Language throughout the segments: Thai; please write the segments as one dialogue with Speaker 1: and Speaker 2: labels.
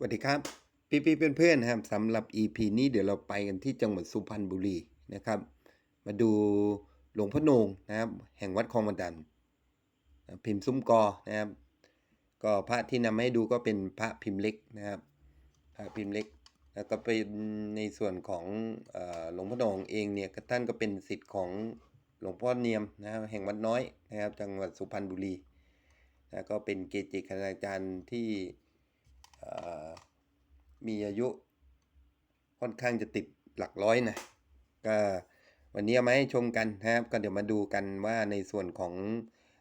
Speaker 1: สวัสดีครับ พี่พี่ๆเพื่อนๆนะครับสำหรับ EP นี้เดี๋ยวเราไปกันที่จังหวัดสุพรรณบุรีนะครับ มาดูหลวงพ่อโนงนะครับ แห่งวัดคลองบันดัน พิมพ์ซุ้มกอนะครับ ก็พระที่นำมาให้ดูก็เป็นพระพิมพ์เล็กนะครับพระพิมพ์เล็ก แล้วก็เป็นในส่วนของหลวงพ่อโนงเองเนี่ยท่านก็เป็นศิษย์ของหลวงพ่อเนียมนะครับแห่งวัดน้อยนะครับ จังหวัดสุพรรณบุรีนะก็เป็นเกจิคณาจารย์ที่ มีอายุค่อนข้างจะติดหลักร้อยนะก็วันนี้มาให้ชมกันนะครับ ก็เดี๋ยวมาดูกันว่าในส่วนของ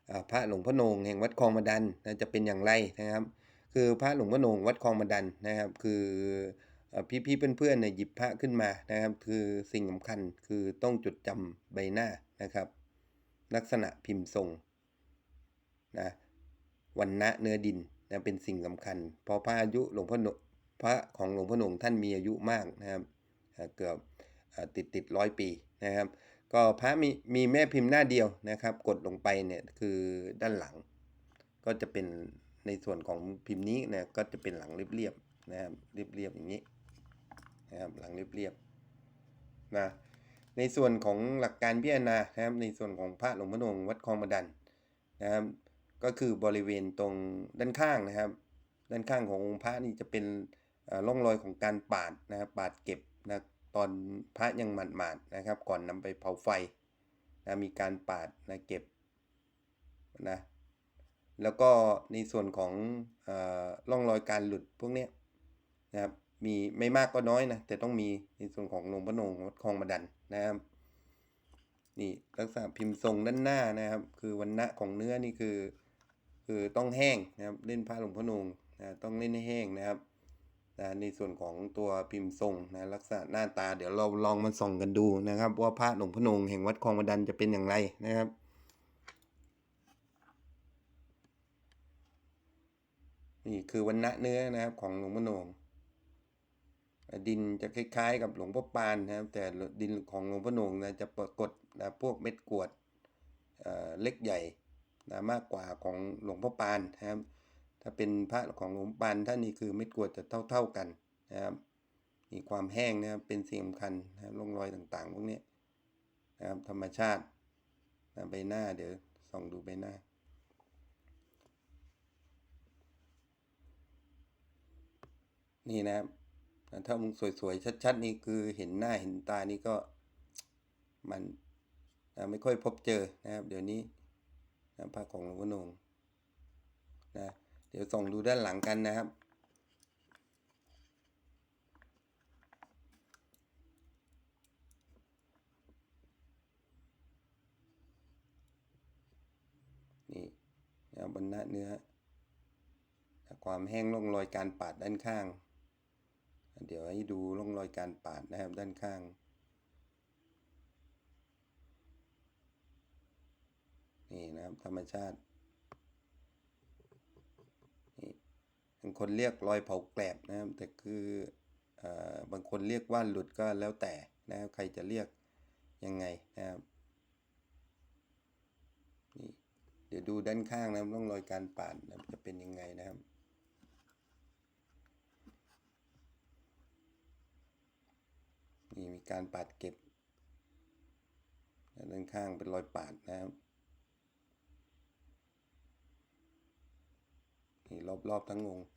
Speaker 1: อพระหลวงพ่อโนงแห่งวัดคลองมาดันนะจะเป็นอย่างไรนะครับ คือพระหลวงพ่อโนงวัดคลองมาดันนะครับ คือพี่ๆเพื่อนๆเนี่ยหยิบพระขึ้นมานะครับ คือสิ่งสำคัญคือต้องจดจำใบหน้านะครับ ลักษณะพิมพ์ทรงนะวันณะเนื้อดิน นะเป็นสิ่งสำคัญเพราะพระอายุหลวงพ่อหนพระของหลวงพ่อหนุ่งท่านมีอายุมากนะครับเกือบติดติดร้อยปีนะครับ ก็พระมีมีแม่พิมพ์หน้าเดียวนะครับ กดลงไปเนี่ยคือด้านหลัง ก็จะเป็นในส่วนของพิมพ์นี้นะก็จะเป็นหลังเรียบๆนะครับเรียบๆอย่างนี้นะครับหลังเรียบๆนะในส่วนของหลักการพิจารณานะครับในส่วนของพระหลวงพ่อโนงวัดคลองมาดันนะครับ ก็คือบริเวณตรงด้านข้างนะครับ ด้านข้างขององค์พระนี่จะเป็นล่อร่องรอยของการปาดนะครับปาดเก็บนะตอนพระยังหมาดๆนะครับ ก่อนนำไปเผาไฟนะมีการปาดนะเก็บนะแล้วก็ในส่วนของล่อร่องรอยการหลุดพวกนี้นะครับมีไม่มากก็น้อยนะแต่ต้องมีในส่วนของหลวงพ่อนงวัดคลองมาดันนะครับนี่ลักษณะพิมพ์ทรงด้านหน้านะครับ คือวันณะของเนื้อนี่คือ คือต้องแห้งนะครับเล่นพระหลวงพ่อนงนะต้องเล่นให้แห้งนะครับนะในส่วนของตัวพิมพ์ทรงนะลักษณะหน้าตาเดี๋ยวเราลองมาส่องกันดูนะครับ ว่าพระหลวงพ่อนงแห่งวัดคลองบันดันจะเป็นอย่างไรนะครับนี่คือวันณะเนื้อนะครับของหลวงพ่อนงดินจะคล้ายๆ กับหลวงพ่อปานนะครับ แต่ดินของหลวงพ่อนงนะจะปรากฏนะพวกเม็ดกรวดอ่อเล็กใหญ่ นะมากกว่าของหลวงพ่อปานนะครับ ถ้าเป็นพระของหลวงปานท่านนี่คือเม็ดกรวดจะเท่าๆกันนะครับ มีความแห้งนะครับเป็นสิ่งสำคัญนะครับร่องรอยต่างๆ พวกนี้นะครับธรรมชาตินะใบหน้าเดี๋ยวส่องดูใบหน้านี่นะครับถ้ามึงสวยๆ ชัด ๆ นี่คือเห็นหน้าเห็นตานี่ก็มันไม่ค่อยพบเจอนะครับ เดี๋ยวนี้ นะพระของหลวงพ่อหนงนะเดี๋ยวส่องดูด้านหลังกันนะครับ นี่นะบนหน้าเนื้อ ความแห้งร่องรอยการปาดด้านข้าง เดี๋ยวให้ดูร่องรอยการปาดนะครับด้านข้าง นี่นะครับ ธรรมชาตินี่บางคนเรียกรอยเผาแกลบนะครับ แต่คืออบางคนเรียกว่าหลุดก็แล้วแต่นะครับใครจะเรียกยังไงนะครับนี่เดี๋ยวดูด้านข้างนะครับร่องรอยการปาดนะครับจะเป็นยังไงนะครับนี่มีการปาดเก็บด้านข้างเป็นรอยปาดนะครับ นี่ รอบๆทั้งองค์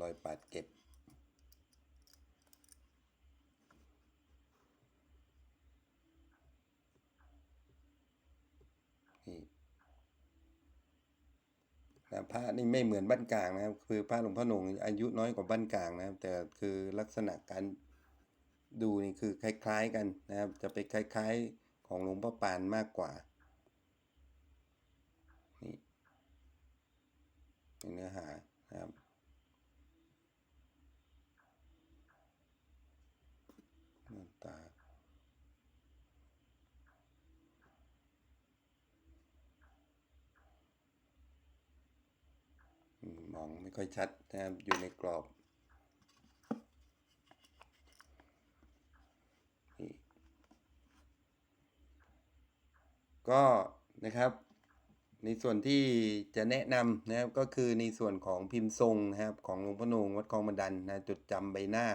Speaker 1: รอยปาดเก็บ นี่นะพระนี่ไม่เหมือนบ้านกลางนะครับ คือพระหลวงพ่อหนุ่งอายุน้อยกว่าบ้านกลางนะครับ แต่คือลักษณะการ ดูนี่คือคล้าย ๆกันนะครับ จะไปคล้าย ๆของหลวงพ่อปานมากกว่านี่เป็นเนื้อหานะครับหน้าตาอมองไม่ค่อยชัดนะครับ อยู่ในกรอบ ก็นะครับ ในส่วนที่จะแนะนำนะครับก็คือในส่วนของพิมพ์ทรงนะครับ ของหลวงพ่อโหนงวัดคลองบันดันนะจดจำใบหน้า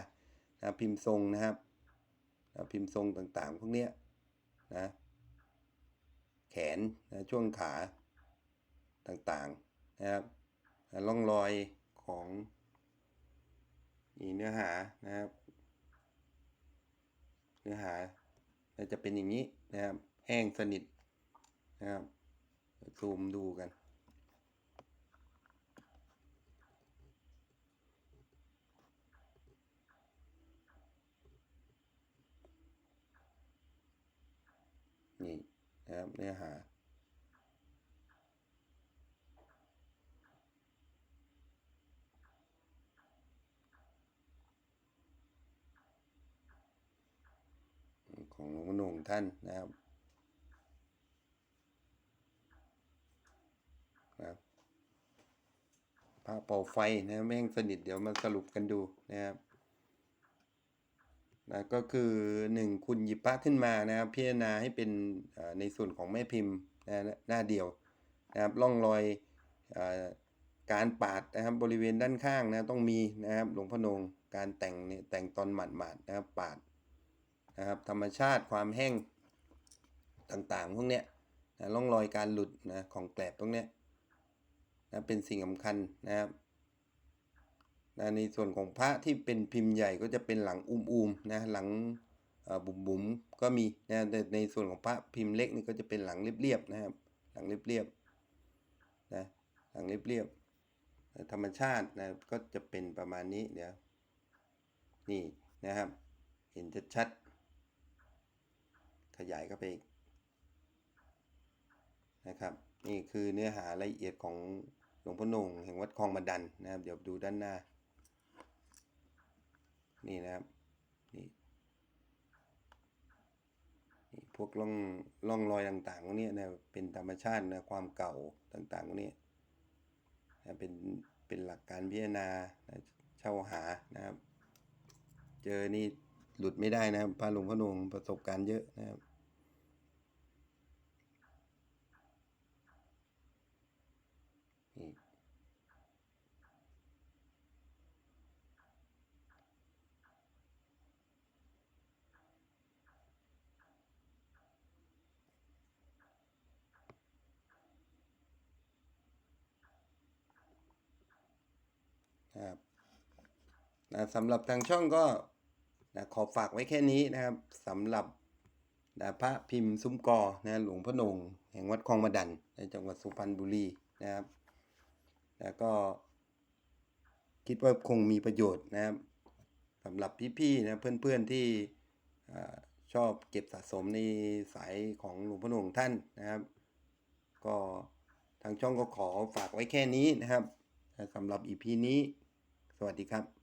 Speaker 1: นะพิมพ์ทรงนะครับนะพิมพ์ทรงต่างๆ พวกเนี้ยนะแขนนะช่วงขาต่างๆนะครับนะร่องรอยของนี่เนื้อหานะครับ เนื้อหาจะเป็นอย่างนี้นะครับ แห้งสนิท นะครับซูมดูกัน นี่นะครับเนื้อหาของหลวงพ่อหนงท่านนะครับ เป่าไฟนะแม่งสนิทเดี๋ยวมาสรุปกันดูนะครับนะก็คือหนึ่งคุณหยิบพระขึ้นมานะครับพิจารณาให้เป็นในส่วนของแม่พิมพ์นะหน้าเดียวนะครับร่องรอยอการปาดนะครับบริเวณด้านข้างนะต้องมีนะครับหลวงพ่อนงการแต่งเนี่ยแต่งตอนหมาดๆนะครับปาดนะครับธรรมชาติความแห้งต่างๆ พวกเนี้ยนะร่องรอยการหลุดนะของแกลบพวกเนี้ย นะเป็นสิ่งสำคัญนะครับนะในส่วนของพระที่เป็นพิมพ์ใหญ่ก็จะเป็นหลังอุ้มๆนะหลังบุ๋มบุ๋มก็มีนะแต่ในส่วนของพระพิมพ์เล็กนี่ก็จะเป็นหลังเรียบๆนะครับ หลังเรียบๆนะหลังเรียบๆธรรมชาตินะก็จะเป็นประมาณนี้เดี๋ยวนี่นะครับ เห็นชัดๆขยายเข้าไปอีกนะครับ นี่คือเนื้อหารายละเอียดของ หลวงพ่อหนงแห่งวัดคลองบันดันนะครับ เดี๋ยวดูด้านหน้า นี่นะครับนี่นี่พวกร่องร่องรอยต่างๆพวกนี้นะเป็นธรรมชาตินะความเก่าต่างๆพวกนี้นะเป็นเป็นหลักการพิจารณานะเช่าหานะครับ เจอนี่หลุดไม่ได้นะครับพระหลวงพ่อหนงประสบการณ์เยอะนะครับ นี่นะครับ นะสำหรับทางช่องก็นะขอฝากไว้แค่นี้นะครับสำหรับนะพระพิมพ์ซุ้มกอนะหลวงพ่อหนงแห่งวัดคลองมาดันในจังหวัดสุพรรณบุรีนะครับ แล้วก็คิดว่าคงมีประโยชน์นะครับสำหรับพี่ๆนะเพื่อนๆที่อชอบเก็บสะสมในสายของหลวงพ่อหนงท่านนะครับ ก็ทางช่องก็ขอฝากไว้แค่นี้นะครับสำหรับ EP นี้ สวัสดีครับ